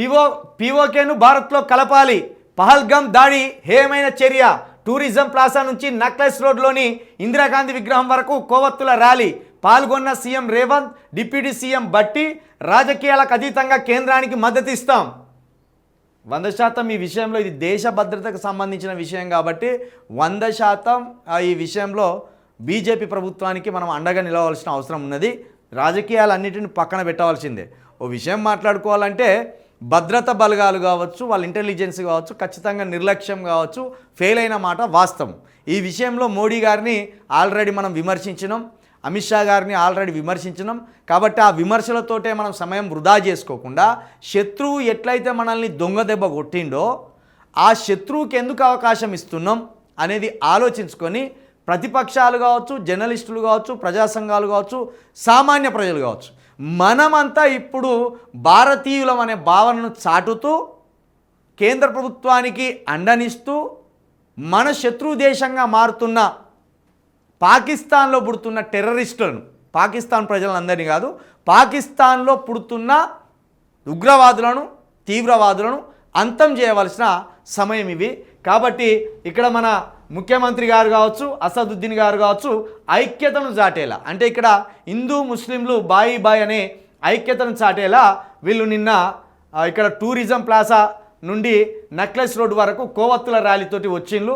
PO పిఓకేను భారత్లో కలపాలి. పహల్గమ్ దాడి హేమైన చర్య. టూరిజం ప్లాసా నుంచి నక్లెస్ రోడ్లోని ఇందిరాగాంధీ విగ్రహం వరకు కోవత్తుల ర్యాలీ. పాల్గొన్న CM Revanth deputy CM Bhatti రాజకీయాలకు అతీతంగా కేంద్రానికి మద్దతు ఇస్తాం వంద శాతం ఈ విషయంలో ఇది దేశ భద్రతకు సంబంధించిన విషయం కాబట్టి వంద శాతం ఆ ఈ విషయంలో బీజేపీ ప్రభుత్వానికి మనం అండగా నిలవాల్సిన అవసరం ఉన్నది. రాజకీయాలన్నిటిని పక్కన పెట్టవలసిందే. ఓ విషయం మాట్లాడుకోవాలంటే భద్రత బలగాలు కావచ్చు వాళ్ళ ఇంటెలిజెన్స్ కావచ్చు ఖచ్చితంగా నిర్లక్ష్యం కావచ్చు ఫెయిల్ అయిన మాట వాస్తవం. ఈ విషయంలో మోడీ గారిని ఆల్రెడీ మనం విమర్శించినాం అమిత్ షా గారిని ఆల్రెడీ విమర్శించినాం. కాబట్టి ఆ విమర్శలతోటే మనం సమయం వృధా చేసుకోకుండా శత్రువు ఎట్లయితే మనల్ని దొంగ దెబ్బ కొట్టిండో ఆ శత్రువుకి ఎందుకు అవకాశం ఇస్తున్నాం అనేది ఆలోచించుకొని ప్రతిపక్షాలు కావచ్చు జర్నలిస్టులు కావచ్చు ప్రజా సంఘాలు కావచ్చు సామాన్య ప్రజలు కావచ్చు మనమంతా ఇప్పుడు భారతీయులం అనే భావనను చాటుతూ కేంద్ర ప్రభుత్వానికి అండనిస్తూ మన శత్రు దేశంగా మారుతున్న పాకిస్తాన్లో పుడుతున్న టెర్రరిస్టులను పాకిస్తాన్ ప్రజలందరినీ కాదు పాకిస్తాన్లో పుడుతున్న ఉగ్రవాదులను తీవ్రవాదులను అంతం చేయవలసిన సమయం ఇవి. కాబట్టి ఇక్కడ మన ముఖ్యమంత్రి గారు కావచ్చు అసదుద్దీన్ గారు కావచ్చు ఐక్యతను చాటేలా. అంటే ఇక్కడ హిందూ ముస్లింలు బాయి బాయ్ అనే ఐక్యతను చాటేలా వీళ్ళు నిన్న ఇక్కడ టూరిజం ప్లాసా నుండి నక్లెస్ రోడ్ వరకు కోవత్తుల ర్యాలీతోటి వచ్చిండ్లు.